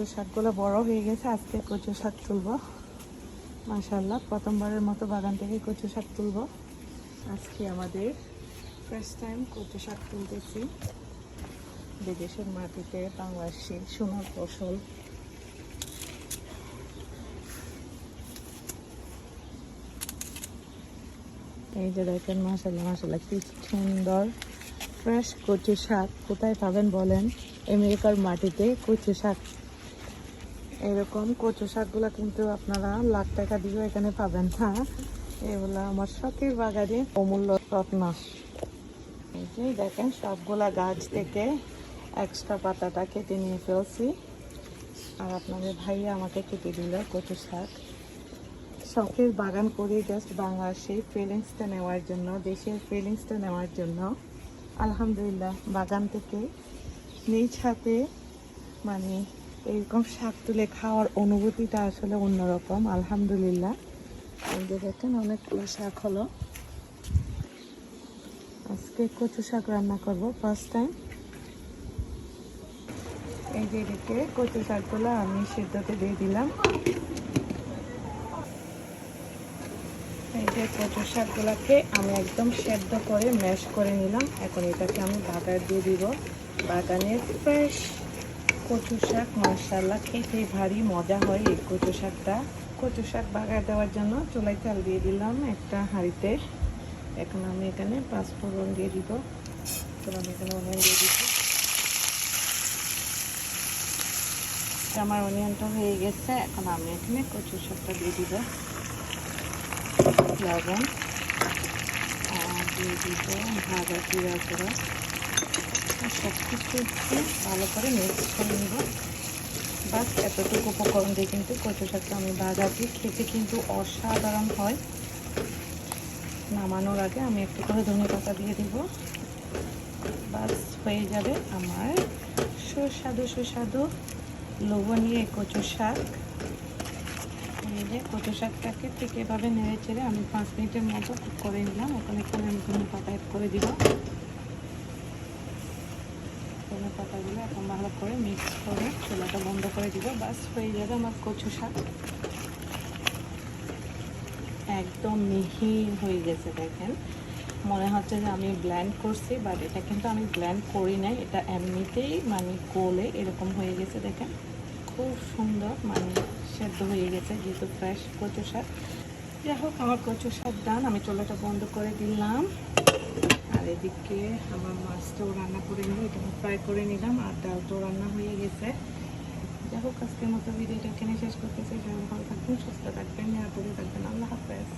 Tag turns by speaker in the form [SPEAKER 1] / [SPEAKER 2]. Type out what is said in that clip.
[SPEAKER 1] কচু শাকগুলো বড় হয়ে গেছে, আজকে কচু শাক তুলবো। মাশাল্লাহ প্রথমবারের মতো বাগান থেকে কচু শাক তুলবো। আজকে আমাদের ফার্স্ট টাইম কচু শাক তুলতেছি। বিদেশের মাটিতে বাংলাদেশি সোনার ফসল। এই যে দেখেন মাসাল্লাহ মাসাল্লাহ কি সুন্দর। ফ্রেশ কচু শাক, কোথায় পাবেন বলেন? আমেরিকার মাটিতে কচু শাক এরকম কচু শাকগুলো কিন্তু আপনারা লাখ টাকা দিয়েও এখানে পাবেন না। এগুলো আমার শখের বাগানে অমূল্য রত্ন এই যে দেখেন সবগুলা গাছ থেকে এক্সট্রা পাতাটা কেটে নিয়ে ফেলছি। আর আপনাদের ভাইয়া আমাকে কেটে দিল কচু শাক। শখের বাগান করে জাস্ট বাংলাদেশের ফিলিংসটা নেওয়ার জন্য, দেশের ফিলিংসটা নেওয়ার জন্য আলহামদুলিল্লাহ বাগান থেকে নিজ হাতে মানে এরকম শাক তুলে খাওয়ার অনুভূতিটা আসলে অন্যরকম, আলহামদুলিল্লাহ। দেখেন, অনেকগুলো শাক হলো। আজকে কচু শাক রান্না করব ফার্স্ট টাইম এই যে এদিকে কচু শাকগুলো আমি সিদ্ধতে দিয়ে দিলাম। এই যে কচু শাকগুলোকে আমি একদম সেদ্ধ করে ম্যাশ করে নিলাম। এখন এটাকে আমি বাগার দিয়ে দিব। বাগানের ফ্রেশ কচু শাক মশাল্লা খেতে ভারী মজা হয় এই কচু শাকটা। কচু শাক বাগার দেওয়ার জন্য চুলাই চাল দিয়ে দিলাম একটা হাঁড়িতে। এখন আমি এখানে পাঁচফোড়ন দিয়ে দিব। তো আমি এখানে অনিয়ন দিয়ে দিচ্ছি। আমার অনিয়নটা হয়ে গেছে, এখন আমি এখানে কচু শাকটা দিয়ে দিব। লবণ। আর দিয়ে দিব ভাজা জিরা গুঁড়ো। সব একটু ভালো করে মিক্স করে নেব। বাস এতটুকু উপকরণ দিয়ে কিন্তু কচু শাকটা আমি ভাজাচ্ছি খেতে কিন্তু অসাধারণ হয়। নামানোর আগে আমি একটু করে ধনে পাতা দিয়ে দিব। বাস হয়ে যাবে আমার সুস্বাদু সুস্বাদু লোভনীয় কচু শাক। এই যে কচু শাকটাকে ঠিক এভাবে নেড়ে চেড়ে আমি পাঁচ মিনিটের মতো করে নিলাম। এখন এখানে আমি ধনে পাতা করে দিব। ধনে পাতাগুলো এখন ভালো করে মিক্স করে চুলাটা বন্ধ করে দিব। বাস হয়ে যাবে আমার কচু শাক। একদম মিহিন হয়ে গেছে দেখেন। মনে হচ্ছে যে আমি ব্ল্যান্ড করছি বাট এটা কিন্তু আমি ব্ল্যান্ড করি নাই। এটা এমনিতেই মানে গোলে এরকম হয়ে গেছে দেখেন। খুব সুন্দর মানে সেদ্ধ হয়ে গেছে, যেহেতু ফ্রেশ কচু শাক। যাই হোক, আমার কচু শাক ডান আমি চুলাটা বন্ধ করে দিলাম। আর এদিকে আমার মাছটাও রান্না করে নিলাম, এটা ফ্রাই করে নিলাম আর ডালটাও রান্না হয়ে গেছে। যাই হোক, আজকের মতো ভিডিওটা এখানে শেষ করতেছি। ভালো থাকবেন, সুস্থ থাকবেন, নিরাপদে থাকবেন। আল্লাহ হাফেজ।